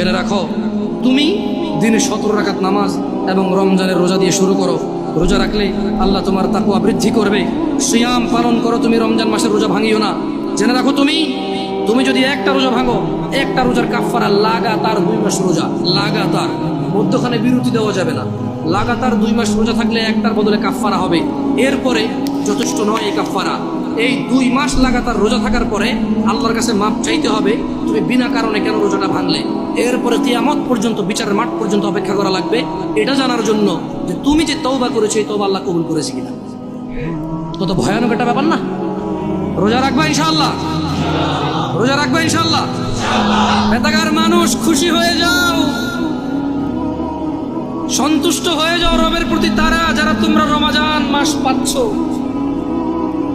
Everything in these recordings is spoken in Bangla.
জেনে রাখো, তুমি দিনে সতেরো রাকাত নামাজ এবং রমজানের রোজা দিয়ে শুরু করো। রোজা রাখলে আল্লাহ তোমার তাকুয়া বৃদ্ধি করবে। সিয়াম পালন করো তুমি রমজান মাসের রোজা ভাঙিও না। জেনে রাখো তুমি তুমি যদি একটা রোজা ভাঙো, একটা রোজার কাফারা লাগাতার দুই মাস রোজা, লাগাতার। মধ্যখানে বিরতি দেওয়া যাবে না। লাগাতার দুই মাস রোজা থাকলে একটার বদলে কাফারা হবে। এরপরে যথেষ্ট নয় এই কাফারা এই দুই মাস লাগাতার রোজা থাকার পরে আল্লাহর কাছে মাপ চাইতে হবে, তুমি বিনা কারণে কেন রোজাটা ভাঙলে? এরপরে কিয়ামত পর্যন্ত, বিচারের মাঠ পর্যন্ত অপেক্ষা করা লাগবে। এটা জানার জন্য যে তুমি যে তৌবা করেছ, এই তৌবা আল্লাহ কবুল করেছে কিনা। কত ভয়ানক একটা ব্যাপার না? রোজা রাখবা ইনশাল্লাহ রোজা রাখবা ইনশাল্লাহ বেতাগার মানুষ খুশি হয়ে যাও। সন্তুষ্ট হয়ে যাও রবের প্রতি তারা, যারা তোমরা রমাজান মাস পাচ্ছ।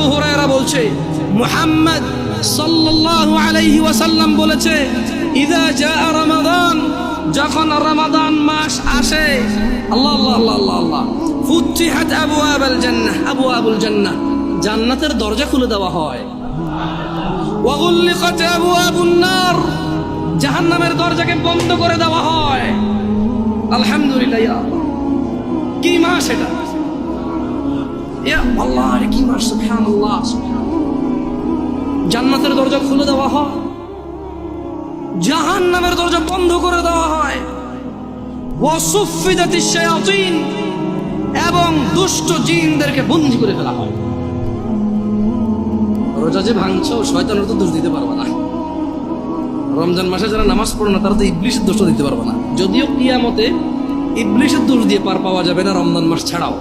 আবু হুরায়রা বলছে, মুহাম্মদ সাল্লাল্লাহু আলাইহি ওয়াসাল্লাম বলেছে, ইদা জা রমাদান যখন রমাদান মাস আসে, আল্লাহ আল্লাহ আল্লাহ আল্লাহ আল্লাহ, ফুতিহাত আবওয়াবুল জান্নাহ আবওয়াবুল জান্নাহ, জান্নাতের দরজা খুলে দেওয়া হয়। ওয়াগুল্লিকাত আবওয়াবুন নার জাহান্নামের দরজাকে বন্ধ করে দেওয়া হয়। আলহামদুলিল্লাহ, ইয়া। কি মাস এটা? আল্লাহ কি মাস সুবহানাল্লাহ। জান্নাতের দরজা খুলে দেওয়া হয়। জাহান্নামের দরজা বন্ধ করে দেওয়া হয়। ওয়াসুফিদাতিশ শায়াতিন, এবং দুষ্ট জিনদেরকে বন্দী করে ফেলা হয়। রোজা যে ভাঙছো, শয়তানের তো দোষ দিতে পারবে না। রমজান মাসে যারা নামাজ পড়ে না, তারা তো ইবলিশের দোষ দিতে পারবে না। যদিও কিয়ামতে ইবলিশের দোষ দিয়ে পার পাওয়া যাবে না রমজান মাস ছাড়াও।